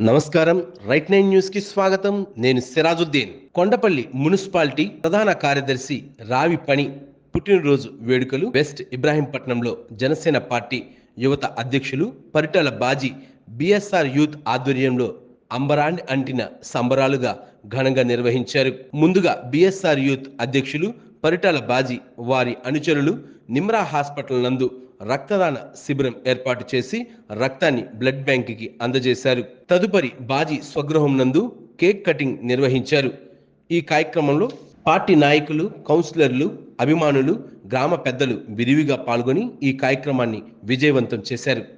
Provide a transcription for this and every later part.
నమస్కారం. Right nine న్యూస్కి స్వాగతం. నేను సిరాజుద్దీన్. కొండపల్లి మున్సిపాలిటీ ప్రధాన కార్యదర్శి రావి పని పుట్టినరోజు వేడుకలు. వెస్ట్ ఇబ్రాహీంపట్నంలో జనసేన పార్టీ యువత అధ్యక్షులు పరిటాల బాజీ బిఎస్ఆర్ యూత్ ఆధ్వర్యంలో అంబరాన్ని అంటిన సంబరాలుగా ఘనంగా నిర్వహించారు. ముందుగా బిఎస్ఆర్ యూత్ అధ్యక్షులు పరిటాల బాజీ వారి అనుచరులు నిమ్రా హాస్పిటల్ నందు రక్తదాన శిబిరం ఏర్పాటు చేసి రక్తాన్ని బ్లడ్ బ్యాంకుకి అందజేశారు. తదుపరి బాజీ స్వగృహం నందు కేక్ కటింగ్ నిర్వహించారు. ఈ కార్యక్రమంలో పార్టీ నాయకులు కౌన్సిలర్లు అభిమానులు గ్రామ పెద్దలు విరివిగా పాల్గొని ఈ కార్యక్రమాన్ని విజయవంతం చేశారు.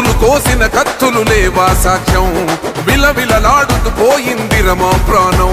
కత్తులు కోసిన కత్తులు లేవా సాక్ష్యం? విలవిలలాడుతూ పోయింది రమా ప్రాణం.